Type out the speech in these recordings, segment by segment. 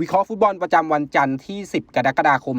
วิเคราะห์ฟุตบอลประจำวันจันทร์ที่ 10 กรกฎาคม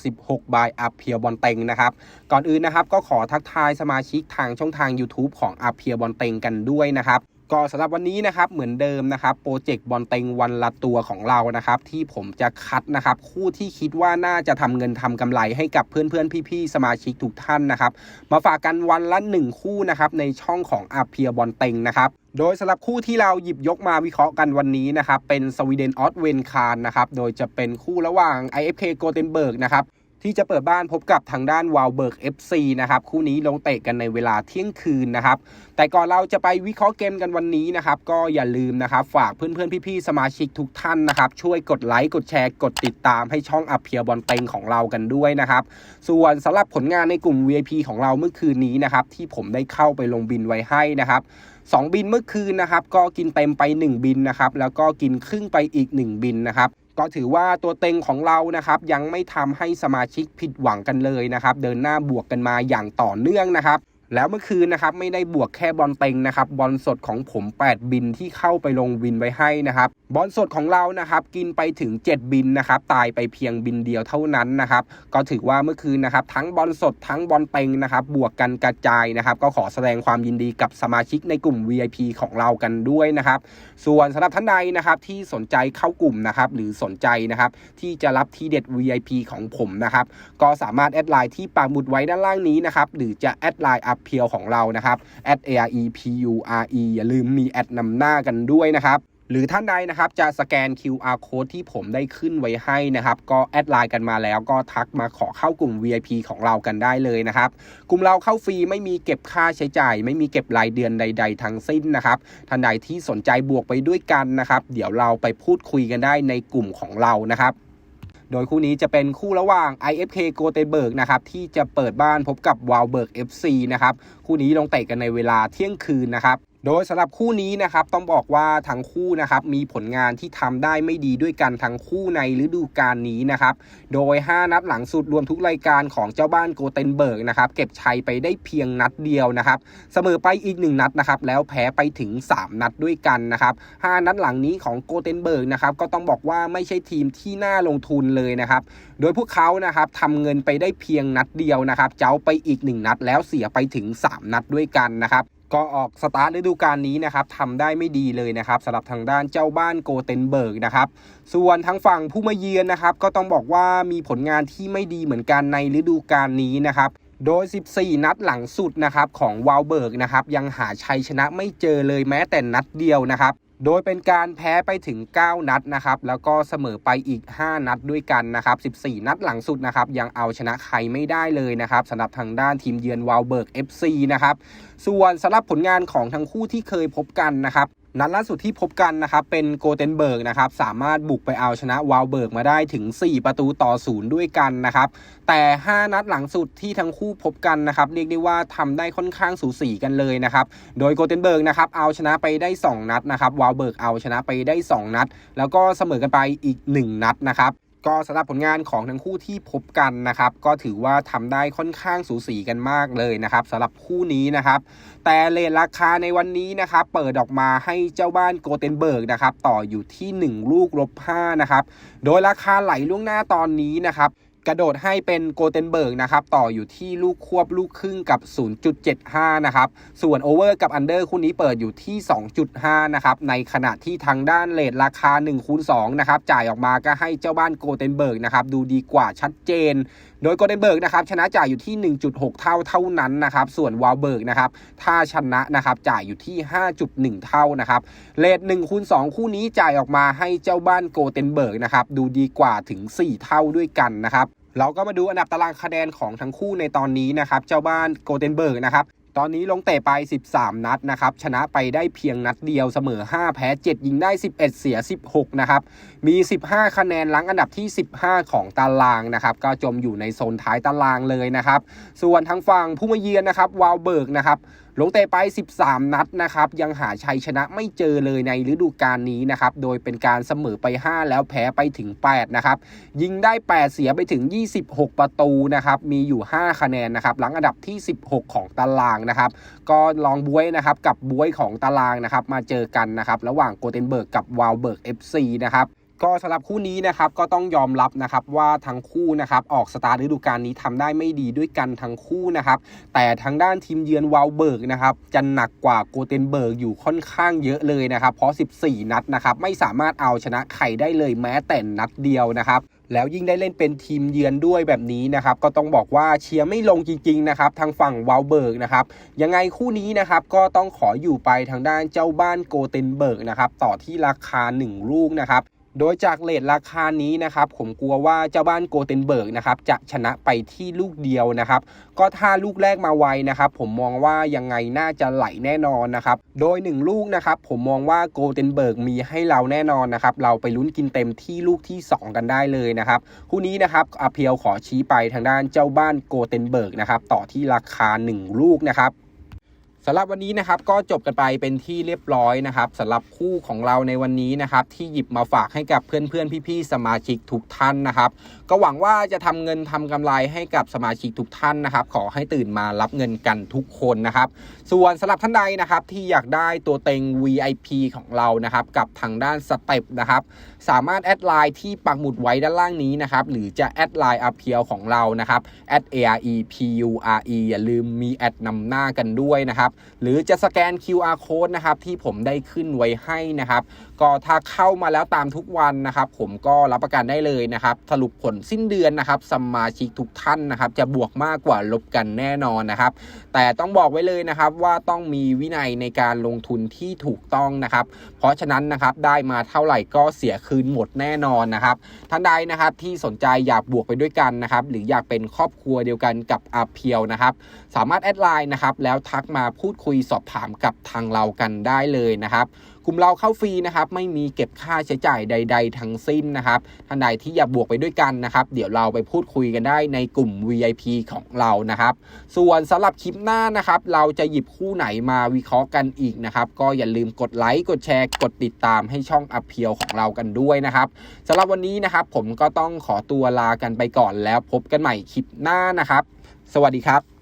2566 บายอัพเพียบอลเต็งนะครับ ก่อนอื่นนะครับก็ขอทักทายสมาชิกทางช่องทาง YouTube ของอัพเพียบอลเต็งกันด้วยนะครับ ก็สำหรับวันนี้นะครับเหมือนเดิมนะครับโปรเจกต์บอลเต็งวันละตัวของเรานะครับที่ผมจะคัดนะครับคู่ที่คิดว่าน่าจะทำเงินทำกำไรให้กับเพื่อนๆพี่ๆสมาชิกทุกท่านนะครับมาฝากกันวันละ 1 คู่นะครับในช่องของอาเพียบอลเต็งนะครับโดยสำหรับคู่ที่เราหยิบยกมาวิเคราะห์กันวันนี้นะครับเป็นสวีเดนออสเวนคารนะครับโดยจะเป็นคู่ระหว่าง IFK โกเทนเบิร์กนะครับ ที่จะเปิดบ้านพบกับทางด้านวาลเบิร์ก FC นะครับคู่นี้ลงเตะกันในเวลาเที่ยงคืนนะครับแต่ก่อนเราจะไปวิเคราะห์เกมกันวันนี้นะครับก็อย่าลืมนะครับฝากเพื่อนๆพี่ๆสมาชิกทุกท่านนะครับช่วยกดไลค์กดแชร์กดติดตามให้ช่องอัพเพียบอลเต็งของเรากันด้วยนะครับส่วนสำหรับผลงานในกลุ่ม VIP ของเราเมื่อคืนนี้นะครับที่ผมได้เข้าไปลงบินไว้ให้นะครับ2บินเมื่อคืนนะครับก็กินเต็มไป 1 บินนะครับแล้วก็กินครึ่งไปอีก 1 บินนะครับ ก็ถือว่าตัวเต็งของเรานะครับยังไม่ทำให้สมาชิกผิดหวังกันเลยนะครับ เดินหน้าบวกกันมาอย่างต่อเนื่องนะครับแล้วเมื่อคืนนะครับไม่ได้บวกแค่บอลเต็งนะครับบอลสดของผม 8 บินที่เข้าไปลงวินไว้ให้นะครับบอลสดของเรานะครับกินไปถึง 7 บินนะครับตายไปเพียงบินเดียวเท่านั้นนะครับก็ถือว่าเมื่อคืนนะครับทั้งบอลสดทั้งบอลเต็งนะครับบวกกันกระจายนะครับก็ขอแสดงความยินดีกับสมาชิกในกลุ่ม VIP ของเรากันด้วยนะครับส่วนสำหรับท่านใดนะครับที่สนใจเข้ากลุ่มนะครับหรือสนใจนะครับที่จะรับทีเด็ด VIP ของผมนะครับก็สามารถแอดไลน์ที่ปักหมุดไว้ด้านล่างนี้นะครับหรือจะแอดไลน์อัพเพียวของเรานะครับ a r e p u r e อย่าลืมมีแอดนำหน้ากันด้วยนะครับ หรือท่านใดนะครับจะสแกน QR code ที่ผมได้ขึ้นไว้ให้นะครับ ก็แอดไลน์กันมาแล้วก็ทักมาขอเข้ากลุ่ม VIP ของเรากันได้เลยนะครับ กลุ่มเราเข้าฟรีไม่มีเก็บค่าใช้จ่าย ไม่มีเก็บรายเดือนใด ๆ ทั้งสิ้นนะครับท่านใดที่สนใจบวกไปด้วยกันนะครับ เดี๋ยวเราไปพูดคุยกันได้ในกลุ่มของเรานะครับโดยคู่นี้จะเป็นคู่ระหว่าง IFK โกเตเบิร์กนะครับที่จะเปิดบ้านพบกับวาลเบิร์ก FC นะครับคู่นี้ลงเตะกันในเวลาเที่ยงคืนนะครับ โดยสำหรับคู่นี้นะครับต้องบอกว่าทั้งคู่นะครับมีผลงานที่ทำได้ไม่ดีด้วยกันทั้งคู่ในฤดูกาลนี้นะครับ โดย 5 นัดหลังสุดรวมทุกรายการของเจ้าบ้านโกเทนเบิร์กนะครับเก็บชัยไปได้เพียงนัดเดียวนะครับเสมอไปอีก 1 นัดนะครับแล้วแพ้ไปถึง 3 นัดด้วยกันนะครับ5นัดหลังนี้ของโกเทนเบิร์กนะครับก็ต้องบอกว่าไม่ใช่ทีมที่น่าลงทุนเลยนะครับโดยพวกเขานะครับทำเงินไปได้เพียงนัดเดียวนะครับเจ้าไปอีก 1 นัดแล้วเสียไปถึง 3 นัดด้วยกันนะครับ ก็ออกสตาร์ทฤดูกาลนี้นะครับทำได้ไม่ดีเลยนะครับสำหรับทางด้านเจ้าบ้านโกเทนเบิร์กนะครับส่วนทางฝั่งผู้มาเยือนนะครับ ก็ต้องบอกว่ามีผลงานที่ไม่ดีเหมือนกันในฤดูกาลนี้นะครับโดย 14 นัดหลังสุดนะครับของวาลเบิร์กนะครับยังหาชัยชนะไม่เจอเลยแม้แต่นัดเดียวนะครับ โดยเป็นการแพ้ไปถึง 9 นัดนะครับ แล้วก็เสมอไปอีก 5 นัดด้วยกันนะครับ 14 นัดหลังสุดนะครับ ยังเอาชนะใครไม่ได้เลยนะครับสำหรับทางด้านทีมเยือนวาลเบิร์ก FC นะครับ ส่วนสำหรับผลงานของทั้งคู่ที่เคยพบกันนะครับ นัดล่าสุดที่พบกันนะครับเป็นโกเทนเบิร์กนะครับสามารถบุกไปเอาชนะวาลเบิร์กมาได้ถึง 4 ประตูต่อศูนย์ด้วยกันนะครับแต่ 5 นัดหลังสุดที่ทั้งคู่พบกันนะครับเรียกได้ว่าทำได้ค่อนข้างสูสีกันเลยนะครับโดยโกเทนเบิร์กนะครับเอาชนะไปได้ 2 นัดนะครับวาลเบิร์กเอาชนะไปได้ 2 นัด แล้วก็เสมอกันไปอีก 1 นัดนะครับ ก็สำหรับผลงานของทั้งคู่ที่พบกันนะครับ ก็ถือว่าทำได้ค่อนข้างสูสีกันมากเลยนะครับสำหรับคู่นี้นะครับ แต่เลทราคาในวันนี้นะครับ เปิดออกมาให้เจ้าบ้านโกเทนเบิร์กนะครับ ต่ออยู่ที่ 1 ลูกลบ5นะครับ โดยราคาไหลล่วงหน้าตอนนี้นะครับ กระโดดให้เป็นโกเทนเบิร์กนะครับต่ออยู่ที่ลูกควบลูกครึ่งกับ 0.75 นะครับ ส่วนโอเวอร์กับอันเดอร์คู่นี้เปิดอยู่ที่ 2.5 นะครับในขณะที่ทางด้านเลทราคา1คูณ2นะครับจ่ายออกมาก็ให้เจ้าบ้านโกเทนเบิร์กนะครับดูดีกว่าชัดเจน โดยโกเทนเบิร์กนะครับชนะจ่ายอยู่ที่ 1.6 เท่าเท่านั้นนะครับส่วนวาลเบิร์กนะครับถ้าชนะนะครับจ่ายอยู่ที่ 5.1 เท่านะครับเลท1คูณ2คู่นี้จ่ายออกมาให้เจ้าบ้านโกเทนเบิร์กนะครับดูดีกว่าถึง 4 เท่าด้วยกันนะครับ เราก็มาดูอันดับตารางคะแนนของทั้งคู่ในตอนนี้นะครับ เจ้าบ้านโกเทนเบิร์กนะครับ ตอนนี้ลงเตะไป 13 นัดนะครับ ชนะไปได้เพียงนัดเดียวเสมอ 5 แพ้ 7 ยิงได้ 11 เสีย 16 นะครับ มี 15 คะแนนหลังอันดับที่ 15 ของตารางนะครับ ก็จมอยู่ในโซนท้ายตารางเลยนะครับ ส่วนทางฝั่งผู้มาเยือนนะครับ วาลเบิร์กนะครับลงเตะไป 13 นัดนะครับ ยังหาชัยชนะไม่เจอเลยในฤดูกาลนี้นะครับ โดยเป็นการเสมอไป 5 แล้วแพ้ไปถึง 8 นะครับ ยิงได้ 8 เสียไปถึง 26 ประตูนะครับ มีอยู่ 5 คะแนนนะครับหลังอันดับที่ 16 ของตารางนะครับ ก็ลองบวยนะครับกับบวยของตารางนะครับมาเจอกันนะครับระหว่างโกเทนเบิร์กกับวาลเบิร์ก FC นะครับ ก็สำหรับคู่นี้นะครับก็ต้องยอมรับนะครับว่าทั้งคู่นะครับออกสตาร์ทฤดูกาลนี้ทำได้ไม่ดีด้วยกันทั้งคู่นะครับแต่ทางด้านทีมเยือนวาลเบิร์กนะครับจะหนักกว่าโกเทนเบิร์กอยู่ค่อนข้างเยอะเลยนะครับเพราะ 14 นัดนะครับไม่สามารถเอาชนะใครได้เลยแม้แต่นัดเดียวนะครับแล้วยิ่งได้เล่นเป็นทีมเยือนด้วยแบบนี้นะครับก็ต้องบอกว่าเชียร์ไม่ลงจริงๆนะครับทางฝั่งวาลเบิร์กนะครับยังไงคู่นี้นะครับก็ต้องขออยู่ไปทางด้านเจ้าบ้านโกเทนเบิร์กนะครับต่อที่ราคา 1 ลูกนะครับ โดยจากเลทราคานี้นะครับผมกลัวว่าเจ้าบ้านโกเทนเบิร์กนะครับจะชนะไปที่ลูกเดียวนะครับ ก็ถ้าลูกแรกมาไวนะครับ ผมมองว่ายังไงน่าจะไหลแน่นอนนะครับ โดย 1 ลูกนะครับผมมองว่าโกเทนเบิร์กมีให้เราแน่นอนนะครับ เราไปลุ้นกินเต็มที่ลูกที่ 2 กันได้เลยนะครับคู่นี้นะครับอาเพียวขอชี้ไปทางด้านเจ้าบ้านโกเทนเบิร์กนะครับต่อที่ราคา 1 ลูกนะครับ สำหรับวันนี้นะครับก็จบกันไปเป็นที่เรียบร้อยนะครับสำหรับคู่ของเราในวันนี้นะครับที่หยิบมาฝากให้กับเพื่อนๆพี่ๆสมาชิกทุกท่านนะครับ ก็หวังว่าจะทำเงินทำกำไรให้กับสมาชิกทุกท่านนะครับ ขอให้ตื่นมารับเงินกันทุกคนนะครับ ส่วนสำหรับท่านใดนะครับที่อยากได้ตัวเต็ง VIP ของเรานะครับกับทางด้านสเต็ปนะครับสามารถแอดไลน์ที่ปักหมุดไว้ด้านล่างนี้นะครับหรือจะแอดไลน์อาเพียวของเรานะครับ a r e p u r e อย่าลืมมีแอดนำหน้ากันด้วยนะครับหรือจะสแกน QR code นะครับที่ผมได้ขึ้นไว้ให้นะครับ ก็ถ้าเข้ามาแล้วตามทุกวันนะครับ ผมก็รับประกันได้เลยนะครับ สรุปผลสิ้นเดือนนะครับสมาชิกทุกท่านนะครับ จะบวกมากกว่าลบกันแน่นอนนะครับ แต่ต้องบอกไว้เลยนะครับว่าต้องมีวินัยในการลงทุนที่ถูกต้องนะครับ เพราะฉะนั้นนะครับได้มาเท่าไหร่ก็เสียคืนหมดแน่นอนนะครับท่านใดนะครับที่สนใจอยากบวกไปด้วยกันนะครับ หรืออยากเป็นครอบครัวเดียวกันกับอาเพียวนะครับ สามารถแอดไลน์นะครับแล้วทักมาพูดูดคุยสอบถามกับทางเรากันได้เลยนะครับกลุ่มเราเข้าฟรีนะครับไม่มีเก็บค่าใช้จ่ายใด ๆ ทั้งสิ้นนะครับท่านใดที่อยากบวกไปด้วยกันนะครับ เดี๋ยวเราไปพูดคุยกันได้ในกลุ่ม VIP ของเรานะครับ ส่วนสำหรับคลิปหน้านะครับ เราจะหยิบคู่ไหนมาวิเคราะห์กันอีกนะครับ ก็อย่าลืมกดไลค์กดแชร์กดติดตามให้ช่องอัพเพียวของเรากันด้วยนะครับสำหรับวันนี้นะครับ ผมก็ต้องขอตัวลากันไปก่อนแล้วพบกันใหม่คลิปหน้านะครับ สวัสดีครับ